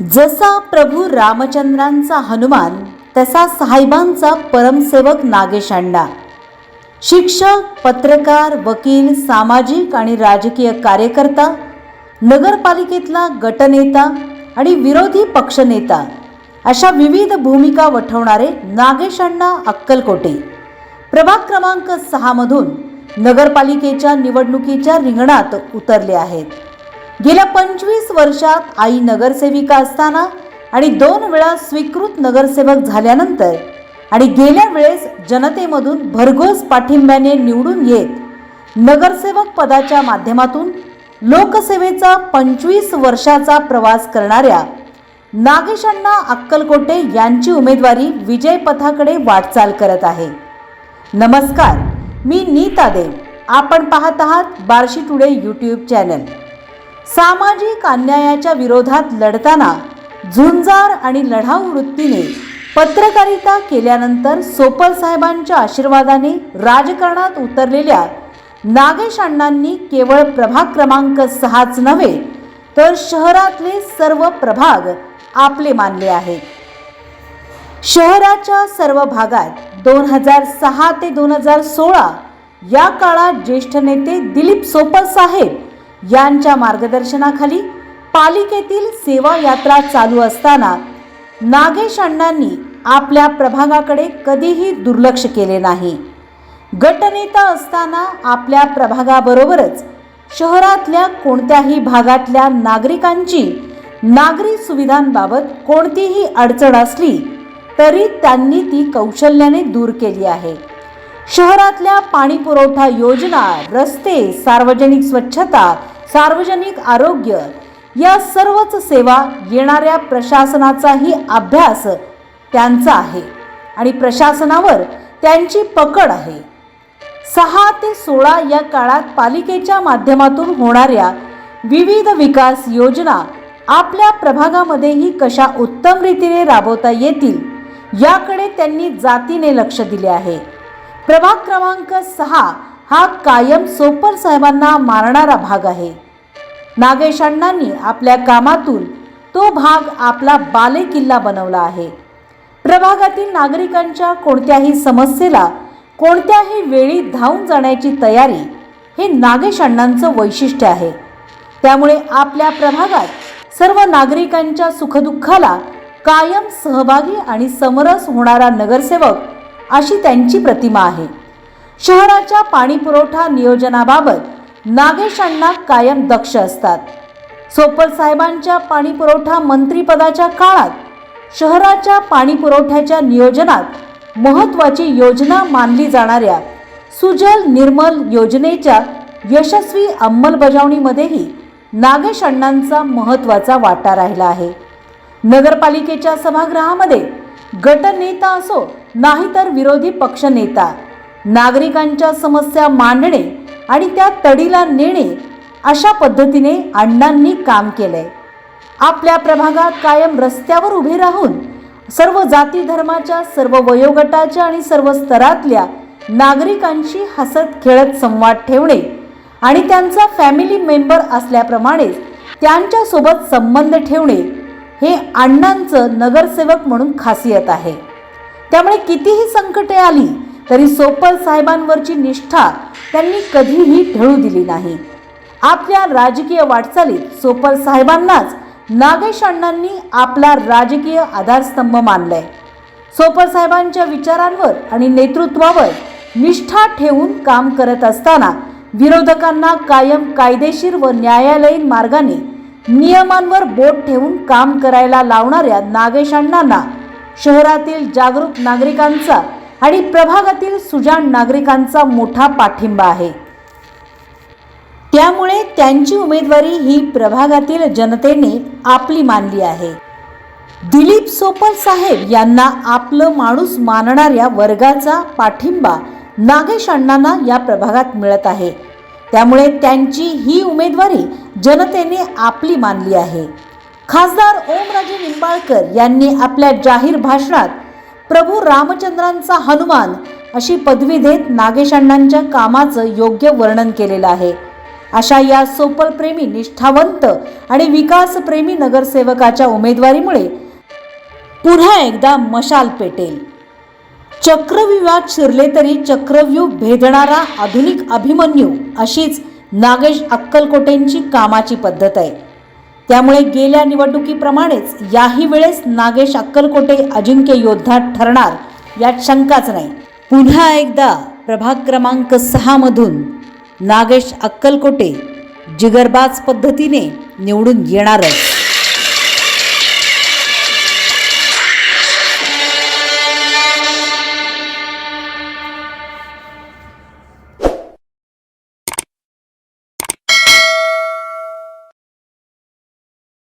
जसा प्रभू रामचंद्रांचा हनुमान तसा साहेबांचा परमसेवक नागेश अण्णा. शिक्षक पत्रकार वकील सामाजिक आणि राजकीय कार्यकर्ता नगरपालिकेतला गटनेता आणि विरोधी पक्षनेता अशा विविध भूमिका वठवणारे नागेश अण्णा अक्कलकोटे. प्रभाग क्रमांक सहामधून नगरपालिकेच्या निवडणुकीच्या रिंगणात उतरले आहेत. गेल्या पंचवीस वर्षात आई नगरसेविका असताना आणि दोन वेळा स्वीकृत नगरसेवक झाल्यानंतर आणि गेल्या वेळेस जनतेमधून भरघोस पाठिंब्याने निवडून येत नगरसेवक पदाच्या माध्यमातून लोकसेवेचा पंचवीस वर्षाचा प्रवास करणाऱ्या नागेशांना अक्कलकोटे यांची उमेदवारी विजयपथाकडे वाटचाल करत आहे. नमस्कार मी नीता देव. आपण पाहत आहात बार्शी टुडे यूट्यूब चॅनल सामाजिक अन्यायाच्या विरोधात लढताना झुंजार आणि लढाऊ वृत्तीने पत्रकारिता केल्यानंतर सोपल साहेबांच्या आशीर्वादाने राजकारणात उतरलेल्या नागेश अण्णांनी केवळ प्रभाग क्रमांक सहाच नव्हे तर शहरातले सर्व प्रभाग आपले मानले आहेत. शहराच्या सर्व भागात दोन हजार सहा ते दोन हजार सोळा या काळात ज्येष्ठ नेते दिलीप सोपल साहेब यांच्या मार्गदर्शनाखाली पालिकेतील सेवा यात्रा चालू असताना नागेश अण्णांनी आपल्या प्रभागाकडे कधीही दुर्लक्ष केले नाही. गटनेता असताना आपल्या प्रभागाबरोबरच शहरातल्या कोणत्याही भागातल्या नागरिकांची नागरी सुविधांबाबत कोणतीही अडचण असली तरी त्यांनी ती कौशल्याने दूर केली आहे. शहरातल्या पाणी पुरवठा योजना रस्ते सार्वजनिक स्वच्छता सार्वजनिक आरोग्य या सर्वच सेवा येणाऱ्या प्रशासनाचाही अभ्यास त्यांचा आहे आणि प्रशासनावर त्यांची पकड आहे. सहा ते सोळा या काळात पालिकेच्या माध्यमातून होणाऱ्या विविध विकास योजना आपल्या प्रभागामध्येही कशा उत्तम रीतीने राबवता येतील याकडे त्यांनी जातीने लक्ष दिले आहे. प्रभाग क्रमांक सहा हा कायम सोपर साहेबांना मारणारा भाग आहे. नागेश अण्णांनी आपल्या कामातून तो भाग आपला बालेकिल्ला बनवला आहे. प्रभागातील नागरिकांच्या कोणत्याही समस्येला कोणत्याही वेळी धावून जाण्याची तयारी हे नागेश अण्णांचं वैशिष्ट्य आहे. त्यामुळे आपल्या प्रभागात सर्व नागरिकांच्या सुखदुःखाला कायम सहभागी आणि समरस होणारा नगरसेवक अशी त्यांची प्रतिमा आहे. शहराच्या पाणीपुरवठा नियोजनाबाबत नागेश अण्णा कायम दक्ष असतात. सोपल साहेबांच्या पाणी पुरवठा मंत्रीपदाच्या काळात शहराच्या पाणी पुरवठ्याच्या नियोजनात महत्त्वाची योजना मानली जाणाऱ्या सुजल निर्मल योजनेच्या यशस्वी अंमलबजावणीमध्येही नागेश अण्णांचा महत्त्वाचा वाटा राहिला आहे. नगरपालिकेच्या सभागृहामध्ये गटनेता असो नाहीतर विरोधी पक्षनेता नागरिकांच्या समस्या मांडणे आणि त्या तडीला नेणे अशा पद्धतीने अण्णांनी काम केलंय. आपल्या प्रभागात कायम रस्त्यावर उभे राहून सर्व जाती धर्माच्या सर्व वयोगटाच्या आणि सर्व स्तरातल्या नागरिकांशी हसत खेळत संवाद ठेवणे आणि त्यांचा फॅमिली मेंबर असल्याप्रमाणेच त्यांच्यासोबत संबंध ठेवणे हे अण्णांचं नगरसेवक म्हणून खासियत आहे. त्यामुळे कितीही संकटे आली तरी सोपल साहेबांवरची निष्ठा त्यांनी कधीही ढळू दिली नाही. आपल्या राजकीय वाटचालीत सोपल साहेबांनाच नागेश अण्णांनी आपला राजकीय आधारस्तंभ मानलाय. सोपल साहेबांच्या विचारांवर आणि नेतृत्वावर निष्ठा ठेवून काम करत असताना विरोधकांना कायम कायदेशीर व न्यायालयीन मार्गाने नियमांवर बोट ठेवून काम करायला लावणाऱ्या नागेश अण्णांना शहरातील जागरूक नागरिकांचा आणि प्रभागातील सुजाण नागरिकांचा मोठा पाठिंबा आहे. त्यामुळे त्यांची उमेदवारी ही प्रभागातील जनतेने आपली मानली आहे. दिलीप सोपल साहेब यांना आपलं माणूस मानणाऱ्या वर्गाचा पाठिंबा नागेश अण्णांना या प्रभागात मिळत आहे. त्यामुळे त्यांची ही उमेदवारी जनतेने आपली मानली आहे. खासदार ओमराजे निंबाळकर यांनी आपल्या जाहीर भाषणात प्रभू रामचंद्रांचा हनुमान अशी पदवी देत नागेश अण्णांच्या कामाचं योग्य वर्णन केलेलं आहे. अशा या सोपलप्रेमी निष्ठावंत आणि विकासप्रेमी नगरसेवकाच्या उमेदवारीमुळे पुन्हा एकदा मशाल पेटेल. चक्रव्यूहात शिरले तरी चक्रव्यूह भेदणारा आधुनिक अभिमन्यू अशीच नागेश अक्कलकोटेंची कामाची पद्धत आहे. त्यामुळे गेल्या निवडणुकीप्रमाणेच याही वेळेस नागेश अक्कलकोटे अजिंक्य योद्धा ठरणार यात शंकाच नाही. पुन्हा एकदा प्रभाग क्रमांक सहामधून नागेश अक्कलकोटे जिगरबाज पद्धतीने निवडून येणारच.